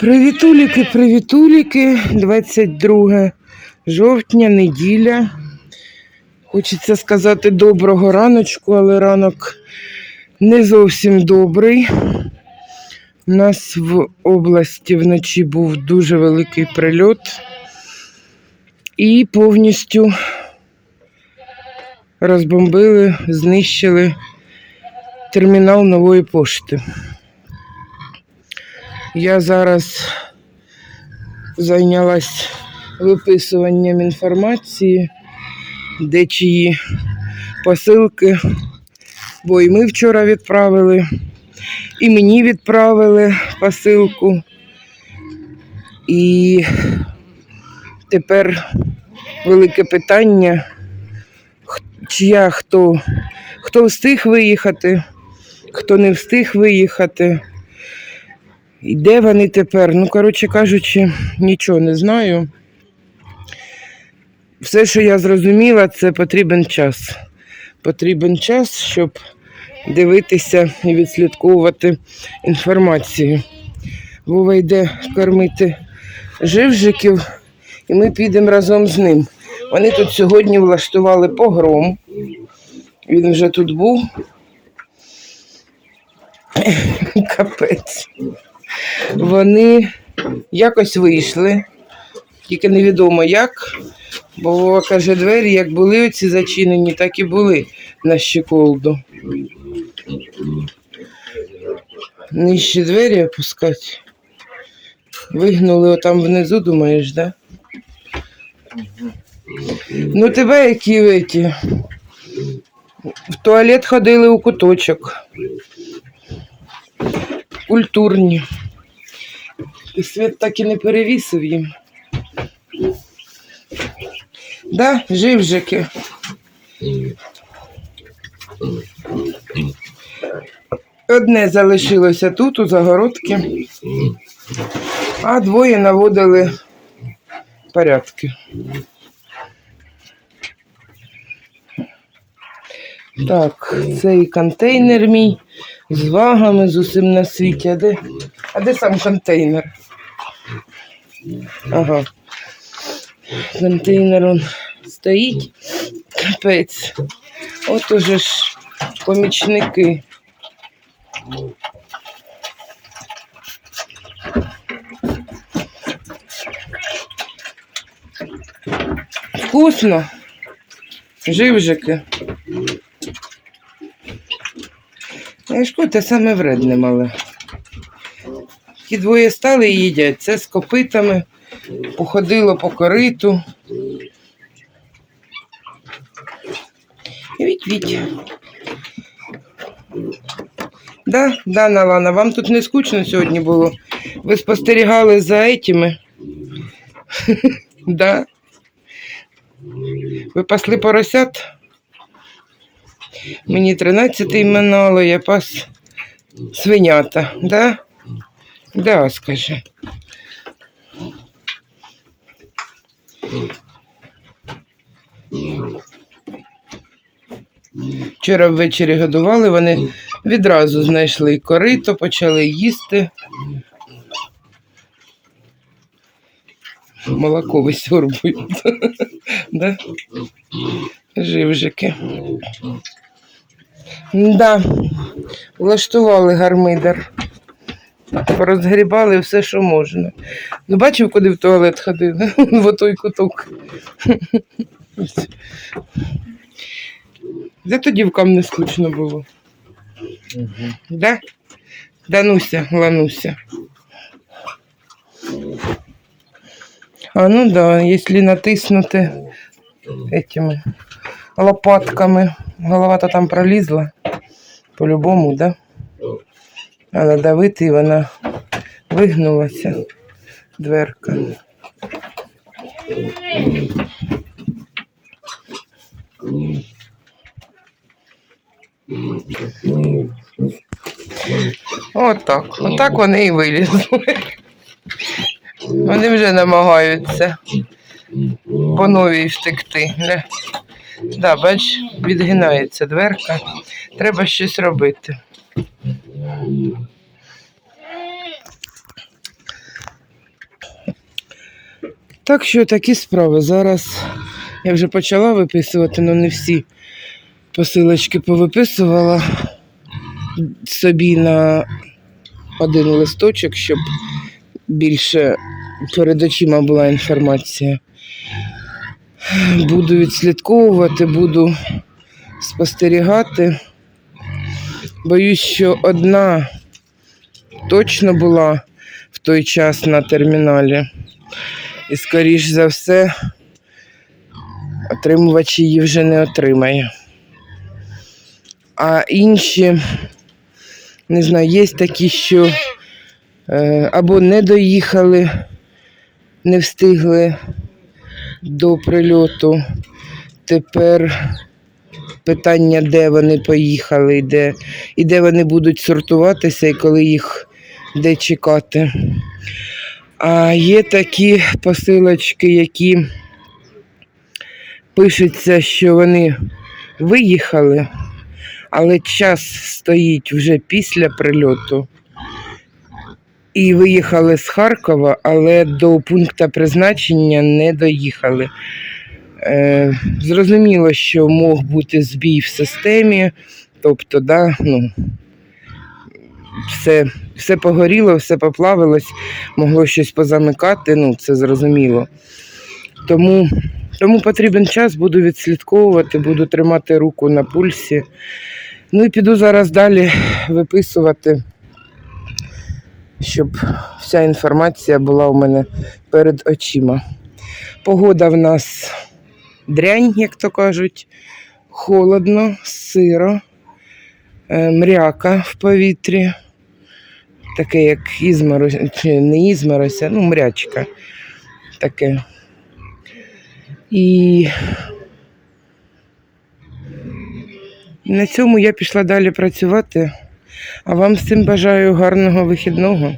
Привітуліки, привітуліки, 22 жовтня, неділя. Хочеться сказати доброго раночку, але ранок не зовсім добрий. У нас в області вночі був дуже великий прильот і повністю розбомбили, знищили термінал нової пошти. Я зараз зайнялась виписуванням інформації, де чиї посилки, бо і ми вчора відправили, і мені відправили посилку. І тепер велике питання, чия хто, хто встиг виїхати, хто не встиг виїхати. І де вони тепер? Ну, коротше кажучи, нічого не знаю. Все, що я зрозуміла, це потрібен час. Потрібен час, щоб дивитися і відслідковувати інформацію. Вова йде кормити живжиків, і ми підемо разом з ним. Вони тут сьогодні влаштували погром. Він вже тут був. Капець вони якось вийшли, тільки невідомо як, бо каже, двері як були оці зачинені, так і були на щеколду. Нижче двері опускати. Вигнули отам внизу, думаєш, да? Ну, тебе які эти. В туалет ходили у куточок. Культурні. І світ так і не перевісив їм. Да, живжики. Одне залишилося тут, у загородці, а двоє наводили порядки. Так, цей контейнер мій з вагами, з усім на світі. А де, а де сам контейнер? Ага. Контейнер он стоїть. Капець. От уже ж помічники. Вкусно. Живжики. Яшко, те саме вредне мале. Ті двоє стали і їдять. Це з копитами, походило по кориту. Віть, віть. Да, да, Налана, вам тут не скучно сьогодні було. Ви спостерігали за етими. Да. Ви пасли поросят? Мені 13 минало, я пас свинята, да? Да, скажи. Вчора ввечері годували, вони відразу знайшли корито, почали їсти. Молоко висьорбують. да? Живжики. Да, влаштували гармидар. Порозгрібали все, що можна. Ну, бачив, куди в туалет ходили? В отой куток. Зато дівкам не скучно було. Да? Дануся, лануся. А ну да, если натиснути этими лопатками, голова-то там пролізла. По-любому, да? А надавити і вона вигнулася. Дверка. Отак. Отак вони і вилізли. Вони вже намагаються по новій втекти. Да, бач, відгинається дверка. Треба щось робити. Так що такі справи. Зараз я вже почала виписувати, але не всі посилочки повиписувала собі на один листочок, щоб більше перед очима була інформація. Буду відслідковувати, буду спостерігати. Боюсь, що одна точно була в той час на терміналі. І, скоріш за все, отримувач її вже не отримає. А інші, не знаю, є такі, що е, або не доїхали, не встигли до прильоту. Тепер питання, де вони поїхали, і де, і де вони будуть сортуватися, і коли їх де чекати. А є такі посилочки, які пишуться, що вони виїхали, але час стоїть вже після прильоту. І виїхали з Харкова, але до пункту призначення не доїхали. Е, зрозуміло, що мог бути збій в системі, тобто, да, ну, все, все погоріло, все поплавилось, могло щось позамикати, ну це зрозуміло. Тому, тому потрібен час, буду відслідковувати, буду тримати руку на пульсі. Ну і піду зараз далі виписувати, щоб вся інформація була у мене перед очима. Погода в нас дрянь, як то кажуть, холодно, сиро, е, мряка в повітрі, таке як ізморозь, чи не ізморозь, ну, мрячка таке. І на цьому я пішла далі працювати, а вам цим бажаю гарного вихідного.